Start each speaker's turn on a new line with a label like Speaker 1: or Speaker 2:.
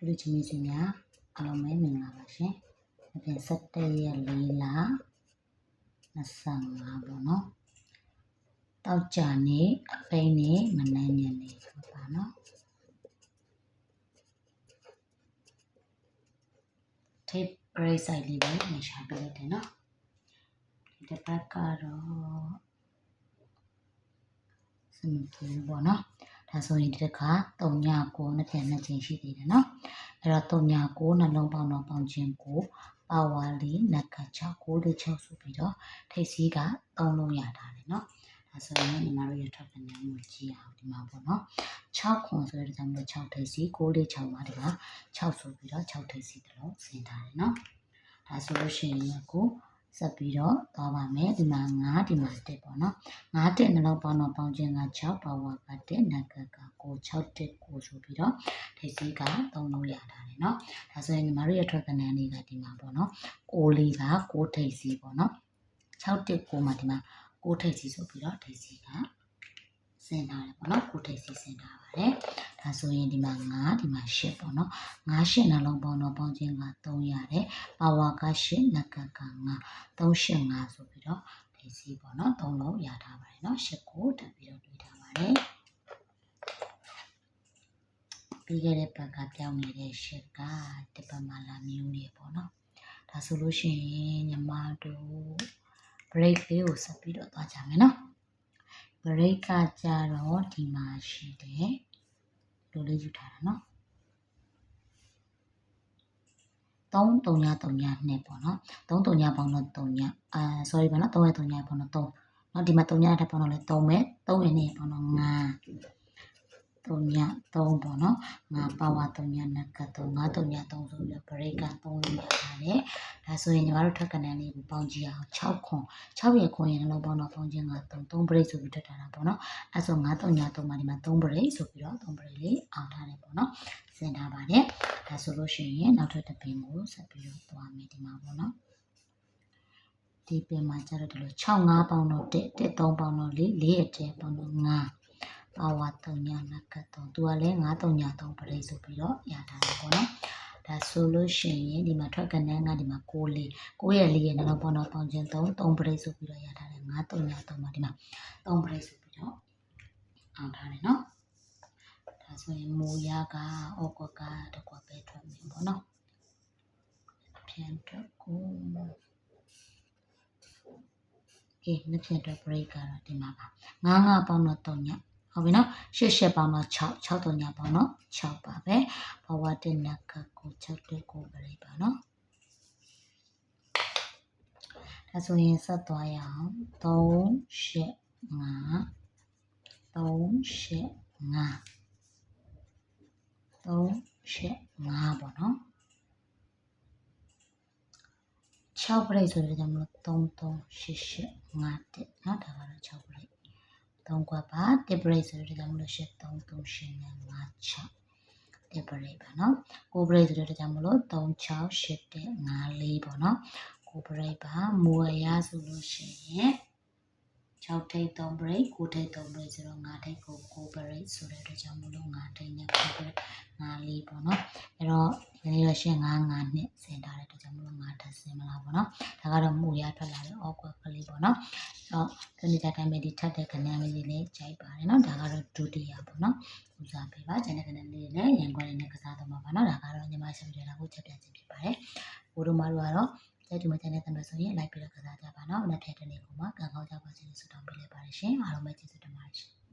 Speaker 1: တို့လူချင်းမစီများအားလုံးပဲမင်္ဂလာပါရှင်။အပြင်17ရက်4လ25ပေါ့နော်။တောက်ကြနေအဖိနေမနန်းညနေဆိုပါနော်။ tape brace ဆိုင်လေးပဲနေရှာပေးလိုက်တယ်နော်။ဒီတစ်ပတ်ကတော့စမပြေပေါ့နော်။ ဒါဆိုရင်ဒီတစ်ခါ3ည9နှစ်ပြန်နှစ်ချိန်ရှိသေးတယ်နော်အဲ့တော့3ည9နှလုံးပေါင်းတော့ပေါင်းခြင်းကိုပါဝါလေးနက်က6 9လေး6ဆိုပြီးတော့ထိတ်စီးက3လုံးရထားတယ်နော်ဒါဆိုရင်ညီမတို့ရထောက်ကနေမှုကြည့်အောင်ဒီမှာပေါ့နော်6ခွန်ဆိုတဲ့ကြောင့်6ထိတ်စီး9လေး6ပါဒီမှာ6ဆိုပြီးတော့6ထိတ်စီးတလုံးဆင်းထားတယ်နော်ဒါဆိုလို့ရှိရင်ကို ဆက်ပြီးတော့သွားပါမယ်ဒီမှာ9ဒီမှာ1ပေါ့နော်9တက်နှလုံးပေါင်းတော့ပေါင်းခြင်းက6ပါဝါက1နက်ကက9 6တက်9ဆိုပြီးတော့ထိပ်စီးက3လုံးရတာတယ်နော်ဒါဆိုရင်ညီမတို့ရဲ့ထွက်ကနန်းလေးကဒီမှာပေါ့နော်6လေးက6ထိပ်စီးပေါ့နော်6တက်9မှာဒီမှာ6ထိပ်စီးဆိုပြီးတော့ထိပ်စီးကစင်ထားတယ်ပေါ့နော်6ထိပ်စီးစင်ထားပါတယ် ဒါဆိုရင်ဒီမှာ9ဒီမှာ10ပေါ့နော်9 10နှလုံးပေါင်းတော့ပေါင်းခြင်းက3ရတယ်ပါဝါက10နက်ကက9 385ဆိုပြီးတော့ဒီစီပေါ့နော်3လုံးရထားပါတယ်နော်10ကိုတက်ပြီးတော့တွေ့ထားပါတယ်ပြီးခဲ့တဲ့ဘက်ကပြောင်းနေတဲ့ရှစ်ကတပတ်မှလာမျိုးနေပေါ့နော်ဒါဆိုလို့ရှိရင်ညီမတို့ break လေးကိုဆက်ပြီးတော့သွားကြမယ်နော် break ကကြတော့ဒီမှာရှိတယ် လိုလေးယူထားတာနော်3 3ည3ည2ပေါ့နော်3 3ညပေါင်းတော့3ညအာ sorry ပါနော်3 3ညပေါင်းတော့3နော်ဒီမှာ3ညထပ်ပေါင်းတော့လဲ3ပဲ3ရဲ့2ပေါင်းတော့5 3ည3ပေါ့နော်5ပါဝါ3ညနက်က3 5 3ည3ဆိုပြီးတော့ break က3လို့ရပါတယ်ဒါဆိုရင်ညီမတို့ထွက်ကနေလေးကိုပေါင်းကြည့်အောင်6ခွန်6ရခွန်ရင်လည်းပေါင်းတော့ပေါင်းခြင်းက3 3 break ဆိုပြီးထွက်ထားတာပေါ့နော်အဲဆို5 3ည3မှာဒီမှာ3 break ဆိုပြီးတော့3 break လေးအောင်ထားတယ်ပေါ့နော်စင်ထားပါတယ်ဒါဆိုလို့ရှိရင်နောက်ထပ်တစ်ပင်ကိုဆက်ပြီးတော့သွားမယ်ဒီမှာပေါ့နော်ဒီပင်မှာကျတော့ဒီလို6 5ပေါင်းတော့1 1 3ပေါင်းတော့4 4အကျဲပေါင်းတော့5 ပါဝါ3ညနက်က3သူကလည်း9 3ည3ပရိဆိုပြီးတော့ရထားတယ်ပေါ့နော်ဒါဆိုလို့ရှိရင်ဒီမှာထွက်ကနန်းကဒီမှာ6လေး6ရဲ့4ရဲ့နှလုံးပေါင်းတော့ပေါင်းခြင်း3 3ပရိဆိုပြီးတော့ရထားတယ်9 3ည3မှာဒီမှာ3ပရိဆိုပြီးတော့အောင်ထားတယ်နော်ဒါဆိုရင်မူရကဩကွက်ကတကွက်ပဲထွက်မယ်ပေါ့နော်ပြန်တော့ကိုကဲနှစ်ပြန်တော့ break ကတော့ဒီမှာပါ9 9ပေါင်းတော့3ည ဟုတ်ပြီနော်ရှစ်ရှစ်ပါမှာ6 6တော့ညပါနော်6ပါပဲဘဝတင်နကကို6တဲ့ကိုပဲပါနော်ဒါဆိုရင်ဆက်သွားရအောင်3 8 5 3 8 5 3 8 5ပေါ့နော်6ပြိတ်ဆိုတဲ့ကြောင့်မလို့3 3 8 8 5တက်နော်ဒါကတော့6ပြိတ် 3ခွက်ပါ degree ဆိုတော့ဒါကြောင့်မလို့ရှင်း3 3ရှင်းနဲ့5 6 degree ပါနော်ကို break ဆိုတော့ဒါကြောင့်မလို့3 6 8 5 4ပေါ့နော်ကို break ပါမူရရဆိုလို့ရှိရင် 6ထိပ်3 break 9ထိပ်3 break ဆိုတော့5ထိပ်ကို9 break ဆိုတဲ့အတွက်ကြောင့်မလို့5ထိပ်နဲ့9 break 5လေးပေါ့နော်အဲ့တော့ဒီနေ့တော့ရှင်း9 5နှစ်စင်ထားတဲ့အတွက်ကြောင့်မလို့5ထပ်စင်မလားပေါ့နော်ဒါကတော့မူရထွက်လာတဲ့ awkward ကလေးပေါ့နော်အဲ့တော့ဒီနေ့တိုင်းမဲ့ဒီထပ်တဲ့ခဏလေးတွေလည်းကြိုက်ပါတယ်နော်ဒါကတော့ဒုတိယပေါ့နော်ဦးစားပေးပါကျန်တဲ့ခဏလေးတွေလည်းရန်ကွက်လေးနဲ့ကစားတော့မှာပါနော်ဒါကတော့ညီမဆက်ပြီးတော့ကိုချက်ပြန်ခြင်းဖြစ်ပါတယ်ဘိုးတို့မတို့ကတော့ တဲ့ဒီမှာကျန်တဲ့တံတွေဆိုရင်လိုက်ပြီးတော့ကစားကြပါနော်။နောက်ထပ်တစ်နေ့ကိုမှကံကောင်းကြပါစေလို့ဆုတောင်းပေးလိုက်ပါတယ်ရှင်။အားလုံးပဲကျေးဇူးတင်ပါတယ်ရှင်။